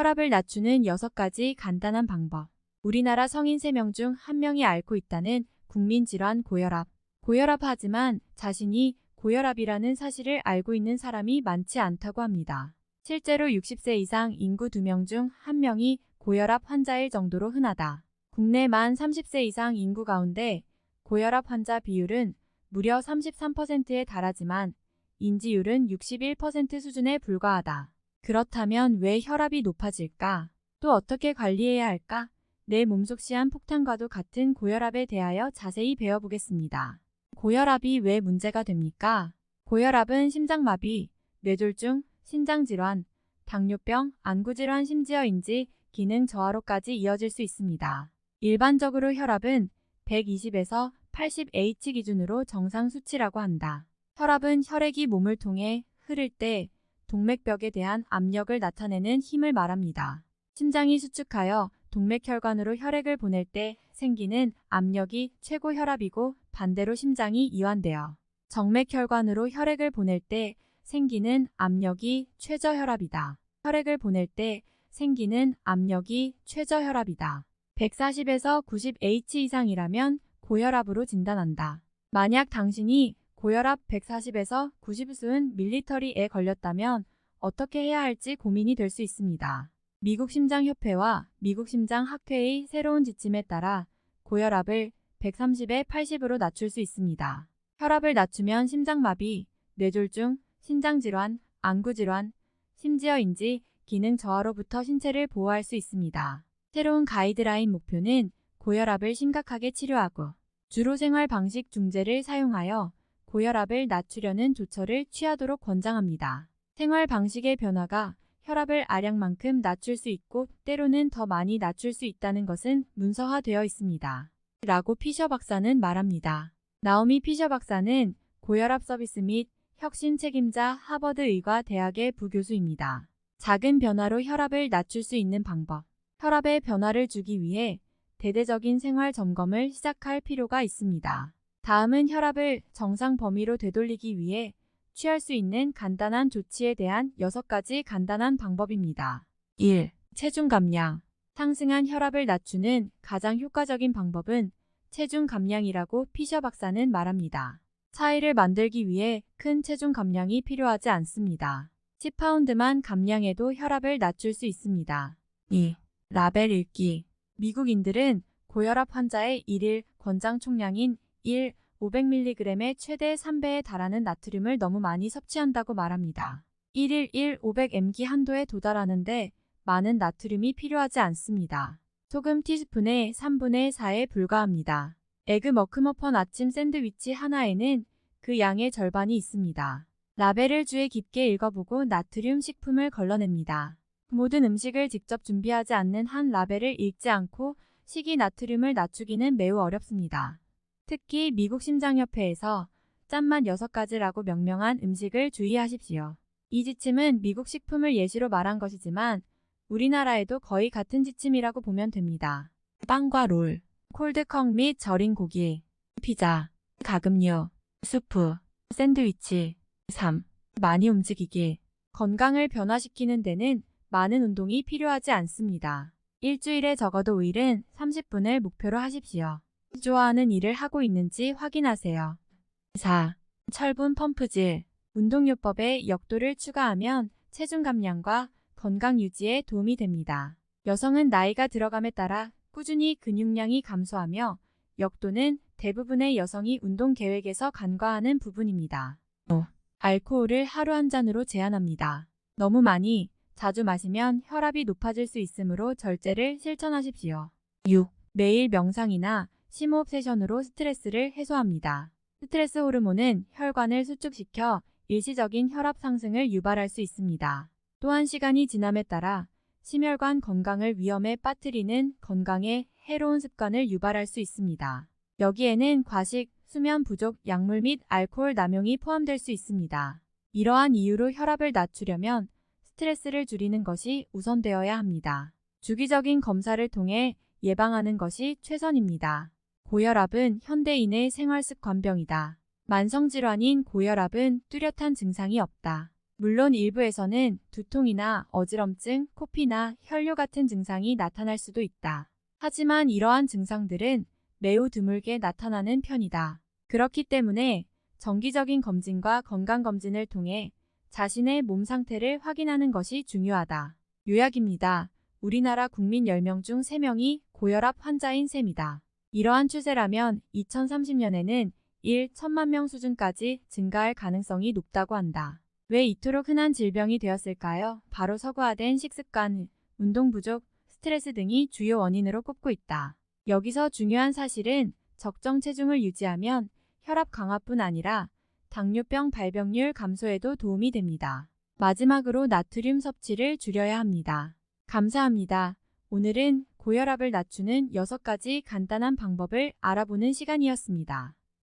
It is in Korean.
혈압을 낮추는 6가지 간단한 방법. 우리나라 성인 3명 중 1명이 앓고 있다는 국민질환 고혈압. 고혈압 하지만 자신이 고혈압이라는 사실을 알고 있는 사람이 많지 않다고 합니다. 실제로 60세 이상 인구 2명 중 1명이 고혈압 환자일 정도로 흔하다. 국내 만 30세 이상 인구 가운데 고혈압 환자 비율은 무려 33%에 달하지만 인지율은 61% 수준에 불과하다. 그렇다면 왜 혈압이 높아질까? 또 어떻게 관리해야 할까? 내 몸속 시한 폭탄과도 같은 고혈압에 대하여 자세히 배워보겠습니다. 고혈압이 왜 문제가 됩니까? 고혈압은 심장마비, 뇌졸중, 신장질환, 당뇨병, 안구질환 심지어 인지, 기능 저하로까지 이어질 수 있습니다. 일반적으로 혈압은 120에서 80H 기준으로 정상 수치라고 한다. 혈압은 혈액이 몸을 통해 흐를 때 동맥벽에 대한 압력을 나타내는 힘을 말합니다. 심장이 수축하여 동맥혈관으로 혈액을 보낼 때 생기는 압력이 최고 혈압이고 반대로 심장이 이완되어 정맥혈관으로 혈액을 보낼 때 생기는 압력이 최저혈압이다. 혈액을 보낼 때 생기는 압력이 최저혈압이다. 140에서 90H 이상이라면 고혈압으로 진단한다. 만약 당신이 고혈압 140에서 90수은 밀리터리에 걸렸다면 어떻게 해야 할지 고민이 될 수 있습니다. 미국 심장협회와 미국 심장학회의 새로운 지침에 따라 고혈압을 130에 80으로 낮출 수 있습니다. 혈압을 낮추면 심장마비, 뇌졸중, 신장질환, 안구질환, 심지어 인지, 기능 저하로부터 신체를 보호할 수 있습니다. 새로운 가이드라인 목표는 고혈압을 심각하게 치료하고 주로 생활 방식 중재를 사용하여 고혈압을 낮추려는 조처를 취하도록 권장합니다. 생활 방식의 변화가 혈압을 아량만큼 낮출 수 있고 때로는 더 많이 낮출 수 있다는 것은 문서화되어 있습니다. 라고 피셔 박사는 말합니다. 나오미 피셔 박사는 고혈압 서비스 및 혁신 책임자 하버드 의과 대학의 부교수입니다. 작은 변화로 혈압을 낮출 수 있는 방법. 혈압의 변화를 주기 위해 대대적인 생활 점검을 시작할 필요가 있습니다. 다음은 혈압을 정상 범위로 되돌리기 위해 취할 수 있는 간단한 조치에 대한 6가지 간단한 방법입니다. 1. 체중 감량. 상승한 혈압을 낮추는 가장 효과적인 방법은 체중 감량이라고 피셔 박사는 말합니다. 차이를 만들기 위해 큰 체중 감량이 필요하지 않습니다. 10파운드만 감량해도 혈압을 낮출 수 있습니다. 2. 라벨 읽기. 미국인들은 고혈압 환자의 1일 권장 총량인 1 500mg의 최대 3배에 달하는 나트륨을 너무 많이 섭취한다고 말합니다. 1일 1 500mg 한도에 도달하는데 많은 나트륨이 필요하지 않습니다. 소금 티스푼의 3분의 4에 불과합니다. 에그 머크머펀 아침 샌드위치 하나에는 그 양의 절반이 있습니다. 라벨을 주의 깊게 읽어보고 나트륨 식품을 걸러냅니다. 모든 음식을 직접 준비하지 않는 한 라벨을 읽지 않고 식이 나트륨을 낮추기는 매우 어렵습니다. 특히 미국 심장협회에서 짠맛 6가지라고 명명한 음식을 주의하십시오. 이 지침은 미국 식품을 예시로 말한 것이지만 우리나라에도 거의 같은 지침이라고 보면 됩니다. 빵과 롤, 콜드컵 및 절인 고기, 피자, 가금류, 수프, 샌드위치. 3. 많이 움직이기. 건강을 변화시키는 데는 많은 운동이 필요하지 않습니다. 일주일에 적어도 5일은 30분을 목표로 하십시오. 좋아하는 일을 하고 있는지 확인하세요. 4. 철분 펌프질. 운동요법에 역도를 추가하면 체중 감량과 건강 유지에 도움이 됩니다. 여성은 나이가 들어감에 따라 꾸준히 근육량이 감소하며 역도는 대부분의 여성이 운동 계획에서 간과하는 부분입니다. 5. 알코올을 하루 한 잔으로 제한합니다. 너무 많이, 자주 마시면 혈압이 높아질 수 있으므로 절제를 실천하십시오. 6. 매일 명상이나 심호흡 세션으로 스트레스를 해소합니다. 스트레스 호르몬은 혈관을 수축시켜 일시적인 혈압 상승을 유발할 수 있습니다. 또한 시간이 지남에 따라 심혈관 건강을 위험에 빠뜨리는 건강에 해로운 습관을 유발할 수 있습니다. 여기에는 과식, 수면 부족, 약물 및 알코올 남용이 포함될 수 있습니다. 이러한 이유로 혈압을 낮추려면 스트레스를 줄이는 것이 우선되어야 합니다. 주기적인 검사를 통해 예방하는 것이 최선입니다. 고혈압은 현대인의 생활 습관병이다. 만성질환인 고혈압은 뚜렷한 증상이 없다. 물론 일부에서는 두통이나 어지럼증, 코피나 혈뇨 같은 증상이 나타날 수도 있다. 하지만 이러한 증상들은 매우 드물게 나타나는 편이다. 그렇기 때문에 정기적인 검진과 건강검진을 통해 자신의 몸 상태를 확인하는 것이 중요하다. 요약입니다. 우리나라 국민 10명 중 3명이 고혈압 환자인 셈이다. 이러한 추세라면 2030년에는 1 천만 명 수준까지 증가할 가능성이 높다고 한다. 왜 이토록 흔한 질병이 되었을까요? 바로 서구화된 식습관, 운동 부족, 스트레스 등이 주요 원인으로 꼽고 있다. 여기서 중요한 사실은 적정 체중을 유지하면 혈압 강화뿐 아니라 당뇨병 발병률 감소에도 도움이 됩니다. 마지막으로 나트륨 섭취를 줄여야 합니다. 감사합니다. 오늘은 고혈압을 낮추는 6가지 간단한 방법을 알아보는 시간이었습니다.